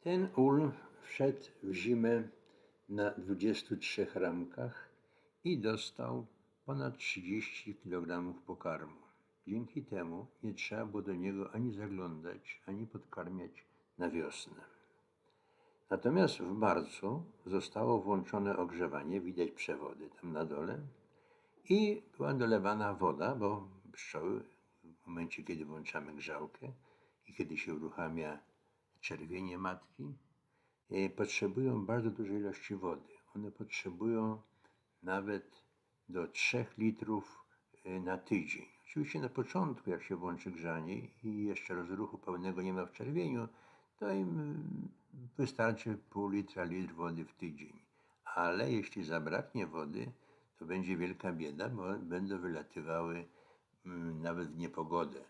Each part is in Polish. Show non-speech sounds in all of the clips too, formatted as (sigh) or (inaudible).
Ten ul wszedł w zimę na 23 ramkach i dostał ponad 30 kg pokarmu. Dzięki temu nie trzeba było do niego ani zaglądać, ani podkarmiać na wiosnę. Natomiast w marcu zostało włączone ogrzewanie, widać przewody tam na dole i była dolewana woda, bo pszczoły w momencie, kiedy włączamy grzałkę i kiedy się uruchamia czerwienie matki, e, potrzebują bardzo dużej ilości wody. One potrzebują nawet do 3 litrów e, na tydzień. Oczywiście na początku, jak się włączy grzanie i jeszcze rozruchu pełnego nie ma w czerwieniu, to im wystarczy pół litra, litr wody w tydzień. Ale jeśli zabraknie wody, to będzie wielka bieda, bo będą wylatywały mm, nawet w niepogodę,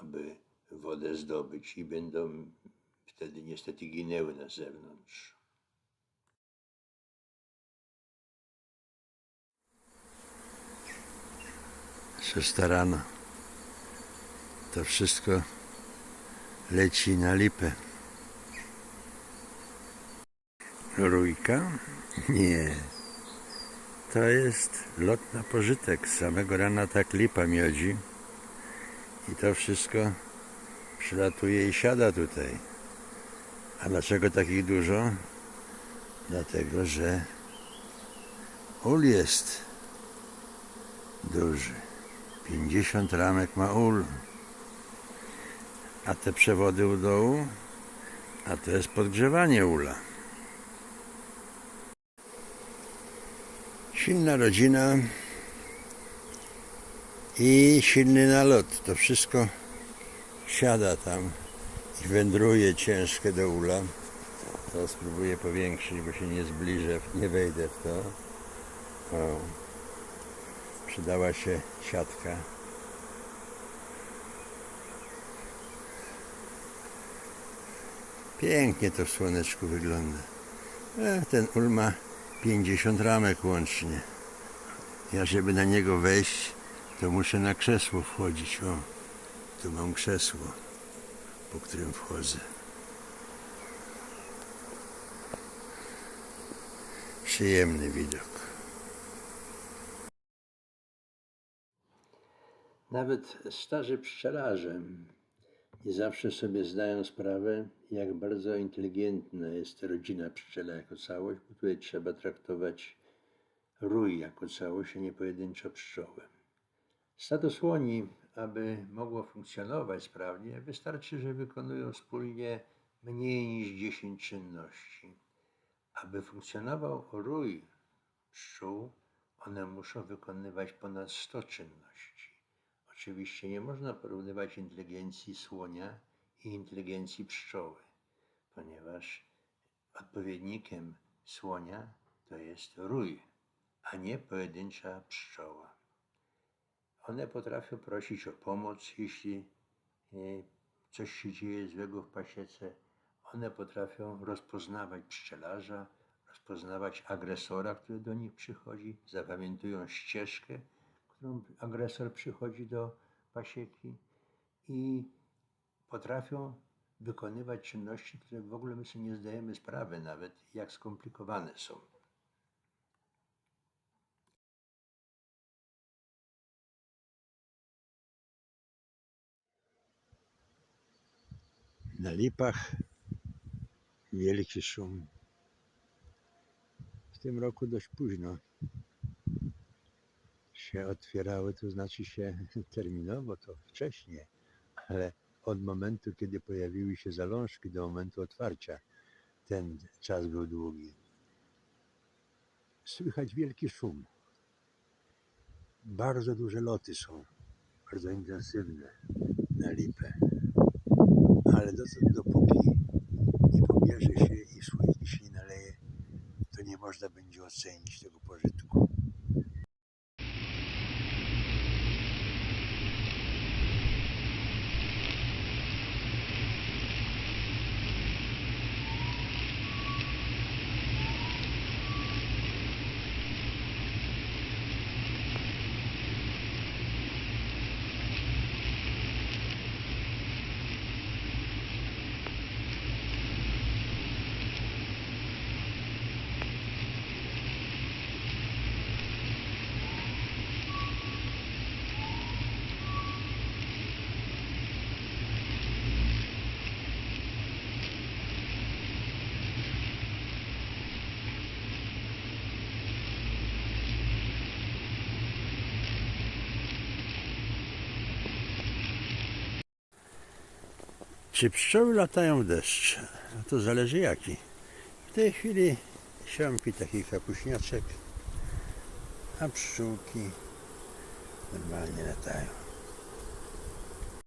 aby wodę zdobyć i będą wtedy niestety ginęły na zewnątrz. Szósta rano. To wszystko leci na lipę. Rójka? Nie. To jest lot na pożytek. Z samego rana tak lipa miodzi. I to wszystko przylatuje i siada tutaj. A dlaczego takich dużo? Dlatego, że ul jest duży. 50 ramek ma ul. A te przewody u dołu, a to jest podgrzewanie ula. Silna rodzina i silny nalot. To wszystko siada tam wędruje ciężkie do ula. To spróbuję powiększyć, bo się nie zbliżę, nie wejdę w to. O. Przydała się siatka. Pięknie to w słoneczku wygląda. E, ten ul ma 50 ramek łącznie. Ja żeby na niego wejść, to muszę na krzesło wchodzić. O, tu mam krzesło, po którym wchodzę. Przyjemny widok. Nawet starzy pszczelarze nie zawsze sobie zdają sprawę, jak bardzo inteligentna jest rodzina pszczela jako całość, bo tutaj trzeba traktować rój jako całość, a nie pojedynczo pszczoły. Stado słoni, aby mogło funkcjonować sprawnie, wystarczy, że wykonują wspólnie mniej niż 10 czynności. Aby funkcjonował rój pszczół, one muszą wykonywać ponad 100 czynności. Oczywiście nie można porównywać inteligencji słonia i inteligencji pszczoły, ponieważ odpowiednikiem słonia to jest rój, a nie pojedyncza pszczoła. One potrafią prosić o pomoc, jeśli e, coś się dzieje złego w pasiece. One potrafią rozpoznawać pszczelarza, rozpoznawać agresora, który do nich przychodzi, zapamiętują ścieżkę, którą agresor przychodzi do pasieki i potrafią wykonywać czynności, które w ogóle my sobie nie zdajemy sprawy nawet, jak skomplikowane są. Na lipach wielki szum. W tym roku dość późno się otwierały, to znaczy się (laughs) terminowo, to wcześniej, ale od momentu, kiedy pojawiły się zalążki do momentu otwarcia, ten czas był długi. Słychać wielki szum. Bardzo duże loty są, bardzo intensywne na lipę. Ale dotąd, dopóki nie pobierze się i słońce się nie naleje, to nie można będzie ocenić tego pożytku. Czy pszczoły latają w deszcz? No to zależy jaki. W tej chwili siąpi taki kapuśniaczek, a pszczółki normalnie latają.